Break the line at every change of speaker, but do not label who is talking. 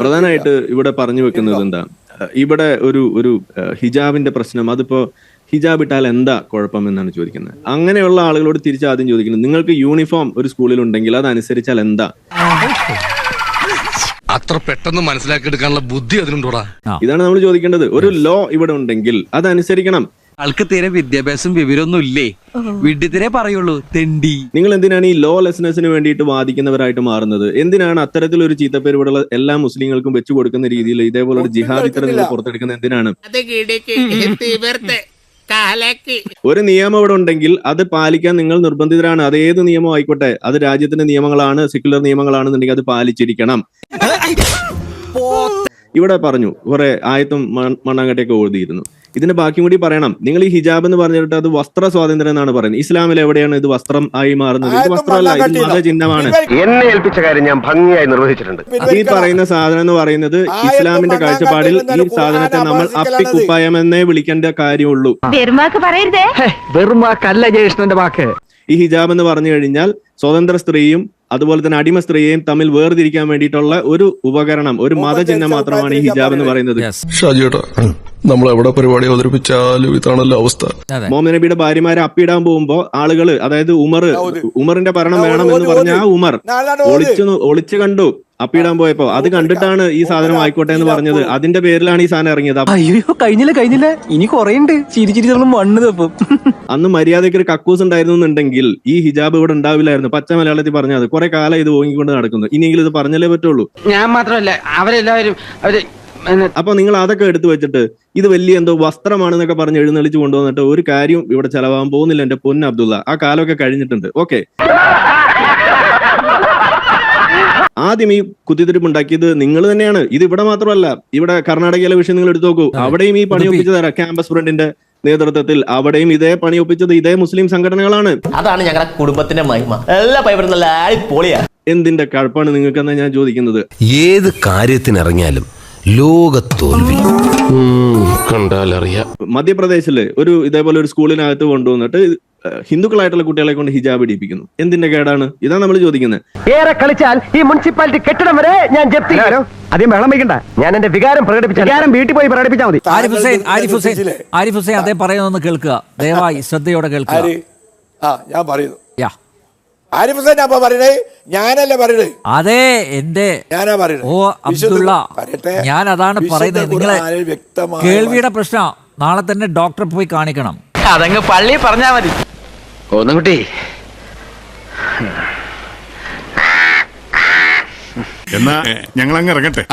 പ്രധാനമായിട്ട് ഇവിടെ പറഞ്ഞു വെക്കുന്നത് എന്താ? ഇവിടെ ഒരു ഒരു ഹിജാബിന്റെ പ്രശ്നം. അതിപ്പോ ഹിജാബ് ഇട്ടാൽ എന്താ കുഴപ്പം എന്നാണ് ചോദിക്കുന്നത്. അങ്ങനെയുള്ള ആളുകളോട് തിരിച്ച് ആദ്യം ചോദിക്കുന്നത് നിങ്ങൾക്ക് യൂണിഫോം ഒരു സ്കൂളിൽ ഉണ്ടെങ്കിൽ അതനുസരിച്ചാൽ എന്താ?
അത്ര പെട്ടെന്ന് മനസ്സിലാക്കി എടുക്കാനുള്ള ബുദ്ധി അതിനുണ്ടോടാ
ഇതാണ് നമ്മൾ ചോദിക്കേണ്ടത്. ഒരു ലോ ഇവിടെ ഉണ്ടെങ്കിൽ അത് അനുസരിക്കണം.
ആൾക്ക് തീരെ വിദ്യാഭ്യാസം വിവരമൊന്നും ഇല്ലേ? വിഡ്ഢിത്തിരെ പറയുള്ളൂ തെണ്ടി.
നിങ്ങൾ എന്തിനാണ് ഈ ലോ ലെസ്നസിന് വേണ്ടിയിട്ട് വാദിക്കുന്നവരായിട്ട് മാറുന്നത്? എന്തിനാണ് അത്തരത്തിലൊരു ചീത്തപ്പേര് ഇവിടെയുള്ള എല്ലാ മുസ്ലിങ്ങൾക്കും വെച്ചു കൊടുക്കുന്ന രീതിയിൽ ഇതേപോലെ ഒരു ജിഹാദ് ഇത്തരം നിങ്ങൾ പുറത്തെടുക്കുന്നത് എന്തിനാണ്? ഒരു നിയമം ഇവിടെ ഉണ്ടെങ്കിൽ അത് പാലിക്കാൻ നിങ്ങൾ നിർബന്ധിതരാണ്. അത് ഏത് നിയമം ആയിക്കോട്ടെ? അത് രാജ്യത്തിന്റെ നിയമങ്ങളാണ് സെക്യുലർ നിയമങ്ങളാണെന്നുണ്ടെങ്കിൽ അത് പാലിച്ചിരിക്കണം. ഇവിടെ പറഞ്ഞു കുറെ ആയത്തും മണ്ണാങ്കട്ടയൊക്കെ ഓതിയിരുന്നു. ഇതിന്റെ ബാക്കി കൂടി പറയണം. നിങ്ങൾ ഈ ഹിജാബ് എന്ന് പറഞ്ഞിട്ട് അത് വസ്ത്ര സ്വാതന്ത്ര്യം എന്നാണ് പറയുന്നത്. ഇസ്ലാമിൽ എവിടെയാണ് ഇത് വസ്ത്രം ആയി മാറുന്നത്? ഇത് വസ്ത്രമല്ല ഇത് മതചിഹ്നമാണ്
എന്നെ ഏൽപ്പിച്ച കാര്യം ഞാൻ ഭംഗിയായി നിർവഹിച്ചിട്ടുണ്ട്.
ഈ പറയുന്ന സാധനം എന്ന് പറയുന്നത് ഇസ്ലാമിന്റെ കാഴ്ചപ്പാടിൽ ഈ സാധനത്തെ നമ്മൾ അപ്പിക്കുപ്പായം എന്നേ വിളിക്കേണ്ട കാര്യമുള്ളൂ.
പെരുമാക്ക് പറയരുതേ.
വെറും വാക്കല്ല ജയകൃഷ്ണന്റെ വാക്ക്.
ഈ ഹിജാബ് എന്ന് പറഞ്ഞു കഴിഞ്ഞാൽ സ്വതന്ത്ര സ്ത്രീയും അതുപോലെ തന്നെ അടിമ സ്ത്രീയെയും തമ്മിൽ വേർതിരിക്കാൻ വേണ്ടിയിട്ടുള്ള ഒരു ഉപകരണം ഒരു മതചിഹ്നം മാത്രമാണ് ഈ ഹിജാബ് എന്ന് പറയുന്നത്.
ഷാജിയേട്ടാ നമ്മൾ എവിടെ പരിപാടി അവതരിപ്പിച്ചാലും ഇതാണല്ലോ അവസ്ഥ.
മുഹമ്മദ് നബിയുടെ ഭാര്യമാരെ അപ്പിടാൻ പോകുമ്പോ ആളുകൾ അതായത് ഉമർ ഉമറിന്റെ ഭരണം വേണം എന്ന് പറഞ്ഞ ആ ഉമർ ഒളിച്ചു ഒളിച്ചു കണ്ടു അപ്പിടാൻ പോയപ്പോ. അത് കണ്ടിട്ടാണ് ഈ സാധനം ആയിക്കോട്ടെ എന്ന് പറഞ്ഞത്. അതിന്റെ പേരിലാണ് ഈ സാധനം ഇറങ്ങിയത്.
അയ്യോ കഴിഞ്ഞില്ല കഴിഞ്ഞില്ല. ഇനി കൊറേ ഉണ്ട് ചിരി ചിരി മണ്ണ് തപ്പും.
അന്ന് മര്യാദയ്ക്ക് ഒരു കക്കൂസ് ഉണ്ടായിരുന്നു എന്നുണ്ടെങ്കിൽ ഈ ഹിജാബ് ഇവിടെ ഉണ്ടാവില്ലായിരുന്നു. പച്ച മലയാളത്തിൽ പറഞ്ഞത് കുറെ കാലം ഇത് ഓങ്ങിക്കൊണ്ട് നടക്കുന്നു. ഇനിയെങ്കിലും ഇത് പറഞ്ഞല്ലേ പറ്റുള്ളൂ?
ഞാൻ മാത്രമല്ല അവരെല്ലാവരും അവർ
അപ്പൊ നിങ്ങൾ അതൊക്കെ എടുത്തു വെച്ചിട്ട് ഇത് വലിയ എന്തോ വസ്ത്രമാണെന്നൊക്കെ പറഞ്ഞ് എഴുന്നള്ളിച്ച് കൊണ്ടുവന്നിട്ട് ഒരു കാര്യം ഇവിടെ ചെലവാകാൻ പോകുന്നില്ല എന്റെ പൊന്ന അബ്ദുള്ള. ആ കാലമൊക്കെ കഴിഞ്ഞിട്ടുണ്ട്. ഓക്കെ. ആദ്യം ഈ കുത്തിത്തിരിപ്പ് ഉണ്ടാക്കിയത് നിങ്ങൾ തന്നെയാണ്. ഇത് ഇവിടെ മാത്രമല്ല. ഇവിടെ കർണാടകയിലെ വിഷയം നിങ്ങൾ എടുത്തു നോക്കൂ. അവിടെയും ഈ പണി ഒപ്പിച്ചു തരാം. ക്യാമ്പസ് ഫ്രണ്ടിന്റെ നേതൃത്വത്തിൽ അവിടെയും ഇതേ പണി ഒപ്പിച്ചത് ഇതേ മുസ്ലിം സംഘടനകളാണ്.
അതാണ് ഞങ്ങളുടെ കുടുംബത്തിന്റെ മഹിമ. എല്ലാ പൈപ്പറും നല്ല അടിപൊളിയാ.
എന്തിന്റെ കഴപ്പാണ് നിങ്ങൾക്കെന്നാ ഞാൻ ചോദിക്കുന്നത്?
ഏത് കാര്യത്തിനിറങ്ങിയാലും ലോകത്തോൽവി കണ്ടാലറിയാം.
മധ്യപ്രദേശിൽ ഒരു ഇതേപോലെ ഒരു സ്കൂളിനകത്ത് കൊണ്ടുവന്നിട്ട് ഹിന്ദുക്കളായിട്ടുള്ള കുട്ടികളെ കൊണ്ട് ഹിജാബ് ഇടിപ്പിക്കുന്നു. എന്തിന്റെ കേടാണ്? ഇതാണ് നമ്മൾ ചോദിക്കുന്നത്
ഏറെ കളിച്ചാൽ ഈ മുനിസിപ്പാലിറ്റി കെട്ടിടം വരെ ഞാൻ ജപ്തി അധികം വെള്ളം വയ്ക്കണ്ട. ഞാൻ എന്റെ വികാരം പ്രകടിപ്പിച്ച വികാരം വീട്ടിൽ പോയി പ്രകടിപ്പിച്ചാൽ മതി.
ആരിഫ് ഹുസൈൻ ആരിഫ് ഹുസൈൻ ആരിഫ് ഹുസൈൻ അതേ പറയുന്നൊന്ന് കേൾക്കുക. ദയവായി ശ്രദ്ധയോടെ കേൾക്കുക.
ആ ഞാൻ പറയുന്നു.
യാ.
ആരിഫ് ഹുസൈൻ അപ്പൊ പറയണേ? ഞാനല്ലേ പറയണേ?
അതെ എന്റെ
ഞാനാ പറയണേ.
ഓ അബ്ദുള്ള ഞാൻ അതാണ് പറയുന്നത്. നിങ്ങളെ കേൾവിയുടെ പ്രശ്നം. നാളെ തന്നെ ഡോക്ടറെ പോയി കാണിക്കണം.
അതങ്ങ് പള്ളി പറഞ്ഞാ മതി.
ഒന്നുകുട്ടി
എന്നാ ഞങ്ങൾ അങ്ങ് ഇറങ്ങട്ടെ